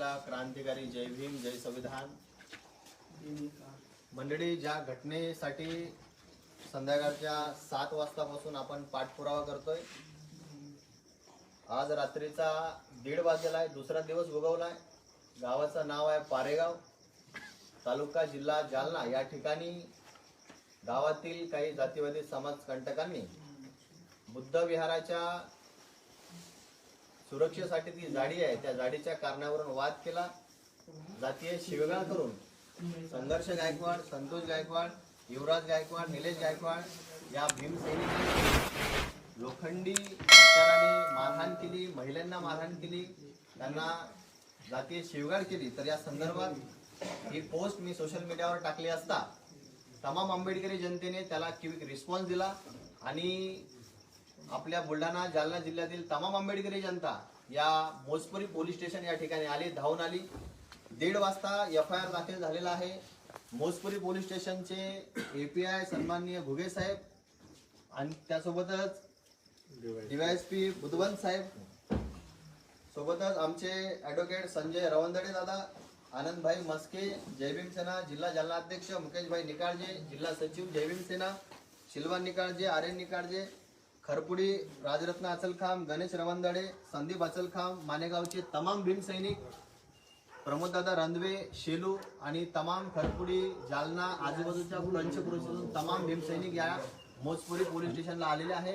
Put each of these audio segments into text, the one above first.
जनतेला क्रांतिकारी जय भीम जय संविधान. मंडळी ज्या घटनेसाठी संध्याकाळच्या सात वाजतापासून आपण पाठपुरावा करतोय आज रात्रीचा दीड वाजलेला आहे दुसरा दिवस उगवलाय गावाचं नाव आहे पारेगाव. तालुका जिल्हा जालना. या ठिकाणी गावातील काही जातीवादी समाजकंटकांनी बुद्ध विहाराच्या सुरक्षेसाठी ती जाडी आहे. त्या जाडीच्या कारणावरून वाद केला. जातीय शिवगाळ करून संघर्ष गायकवाड संतोष गायकवाड युवराज गायकवाड निलेश गायकवाड या भीमसैनिकांनी लोखंडी हत्याराने मारहाण केली महिलांना मारहाण केली त्यांना जातीय शिवगाळ केली. तर या संदर्भात ही पोस्ट मी सोशल मीडियावर टाकली असता तमाम आंबेडकरी जनतेने त्याला क्विक रिस्पॉन्स दिला आणि आपल्या बुलढाणा जालना जिल्ह्यातील तमाम आंबेडकरी जनता या मोजपुरी पोलीस स्टेशन या ठिकाणी आली धावून आली. दीड वाजता एफ आय आर दाखल झालेला आहे. मोजपुरी पोलीस स्टेशनचे ए पी आय सन्माननीय घुगे साहेब आणि त्यासोबतच डीवायएसपी बुधवंत साहेब सोबतच आमचे ॲडव्होकेट संजय रवंदडे दादा आनंदभाई मस्के जयभीम सेना जिल्हा जालना अध्यक्ष मुकेशभाई निकाळजे जिल्हा सचिव जयभीम सेना शिलवान निकाळजे आर्यन निकाळजे खरपुडी राजरत्न अचलखाम गणेश रवंदडे संदीप अचलखाम मानेगावचे तमाम भीमसैनिक प्रमोददादा रंधवे शेलू आणि तमाम खरपुडी जालना आजूबाजूच्या पंचपुरुषातून तमाम भीमसैनिक या मोजपुरी पोलीस स्टेशनला आलेले आहे.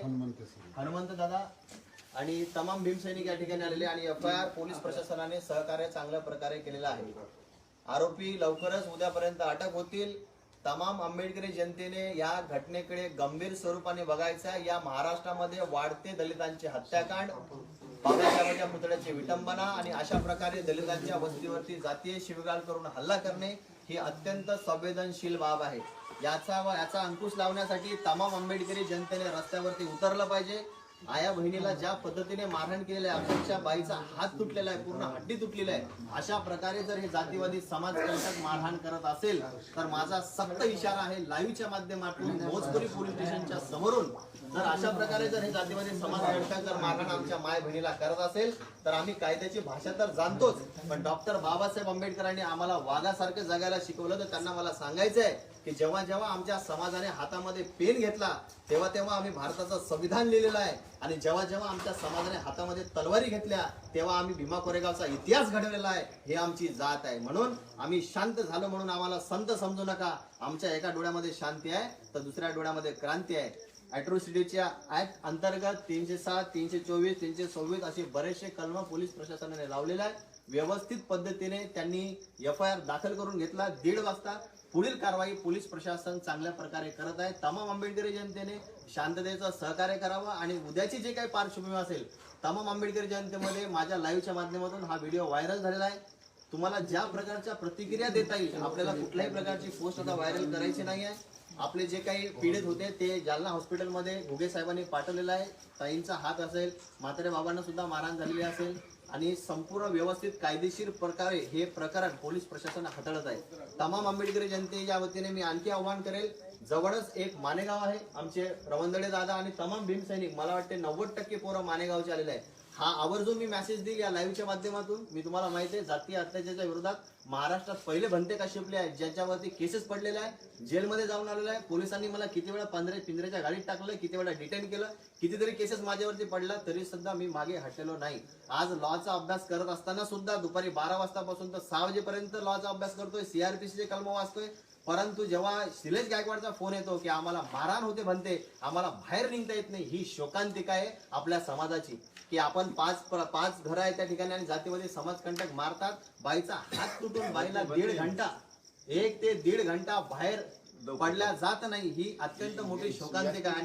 हनुमंत दादा आणि तमाम भीमसैनिक या ठिकाणी आलेले आणि एफ आय आर पोलीस प्रशासनाने सहकार्य चांगल्या प्रकारे केलेलं आहे. आरोपी लवकरच उद्यापर्यंत अटक होतील. तमाम आंबेडकरी जनतेने या घटनेकडे गंभीर स्वरूपाने बघायचं आहे. या महाराष्ट्रामध्ये वाढते दलितांचे हत्याकांड बाबासाहेबांच्या पुतळ्याची विटंबना आणि अशा प्रकारे दलितांच्या वस्तीवरती जातीय शिवगाळ करून हल्ला करणे ही अत्यंत संवेदनशील बाब आहे. याचा व याचा अंकुश लावण्यासाठी तमाम आंबेडकरी जनतेने रस्त्यावरती उतरलं पाहिजे. आया बहिणीला ज्या पद्धतीने मारहाण केलेलं आहे अक्षरशः बाईचा हात तुटलेला आहे पूर्ण हड्डी तुटलेली आहे. अशा प्रकारे जर हे जातीवादी समाज कंटक मारहाण करत असेल तर माझा सक्त इशारा आहे लाईव्हच्या माध्यमातून भोजपुरी पोलीस स्टेशनच्या समोरून. जर अशा प्रकारे जर हे जातीवादी समाज कंटक जर मारहाण आमच्या माय बहिणीला करत असेल तर आम्ही कायद्याची भाषा तर जाणतोच पण डॉक्टर बाबासाहेब आंबेडकरांनी आम्हाला वाघासारखं जगायला शिकवलं तर त्यांना मला सांगायचं आहे की जेव्हा जेव्हा आमच्या समाजाने हातामध्ये पेन घेतला तेव्हा तेव्हा आम्ही भारताचं संविधान लिहिलेलं आहे. आणि जेव्हा जेव्हा आमच्या समाजाने हातामध्ये तलवारी घेतल्या तेव्हा आम्ही भीमा कोरेगावचा इतिहास घडवलेला आहे. हे आमची जात आहे. म्हणून आम्ही शांत झालो म्हणून आम्हाला संत समजू नका. आमच्या एका डोळ्यामध्ये शांती आहे तर दुसऱ्या डोळ्यामध्ये क्रांती आहे. अॅट्रोसिटीच्या ऍक्ट अंतर्गत तीनशे सात तीनशे चोवीस तीनशे सव्वीस असे बरेचसे कलम पोलीस प्रशासनाने लावलेले आहेत. व्यवस्थित पद्धतीने त्यांनी एफ आय आर दाखल करून घेतला. दीड वाजता पुढील कारवाई पोलीस प्रशासन चांगल्या प्रकारे करत आहे. तमाम आंबेडकरी जनतेने शांततेचं सहकार्य करावं आणि उद्याची जे काही पार्श्वभूमी असेल तमाम आंबेडकरी जनतेमध्ये माझ्या लाईव्हच्या माध्यमातून हा व्हिडिओ व्हायरल झालेला आहे. तुम्हाला ज्या प्रकारच्या प्रतिक्रिया देता येईल आपल्याला कुठल्याही प्रकारची पोस्ट आता व्हायरल करायची नाही आहे आपले जे काही पीडित होते ते जालना हॉस्पिटलमध्ये घुगे साहेबांनी पाठवलेलं आहे. ताईंचा हात असेल म्हातारे बाबांना सुद्धा मारहाण झालेली असेल आणि संपूर्ण व्यवस्थित कायदेशीर प्रकारे हे प्रकरण पोलीस प्रशासन हाताळत आहे. तमाम आंबेडकरी जनतेच्या वतीने मी आणखी आव्हान करेल जवळच एक मानेगाव आहे. आमचे रवंदळे दादा आणि तमाम भीमसैनिक मला वाटते नव्वद टक्के पोरं मानेगावचे आलेले आहे हा आवर्जून मी मेसेज देईल या लाईव्हच्या माध्यमातून. मी तुम्हाला माहिती आहे जातीय अत्याचाराच्या विरोधात महाराष्ट्रात पहिले भंते कश्यपले आहेत? ज्यांच्यावरती केसेस पडलेले आहे जेलमध्ये जाऊन आलेला आहे पोलिसांनी मला किती वेळा पंधरा पिंजऱ्याच्या गाडीत टाकलं किती वेळा डिटेन केलं कितीतरी केसेस माझ्यावरती पडला तरी सुद्धा मी मागे हटलेलो नाही. आज लॉचा अभ्यास करत असताना सुद्धा दुपारी बारा वाजतापासून तर सहा वाजेपर्यंत लॉचा अभ्यास करतोय. सीआरपीसीचे कलम वाचतोय. परंतु जेव्हा शिलेश गायकवाडचा फोन येतो की आम्हाला मारहाण होते म्हणते आम्हाला बाहेर निघता येत नाही ही शोकांतिका आहे आपल्या समाजाची. की आपण पाच पाच घरं आहेत त्या ठिकाणी आणि जातीमध्ये समाजकंटक मारतात बाईचा हात तुटून बाईला दीड घंटा एक ते दीड घंटा बाहेर पडल्या जात नाही ही अत्यंत मोठी शोकांतिका आहे. आणि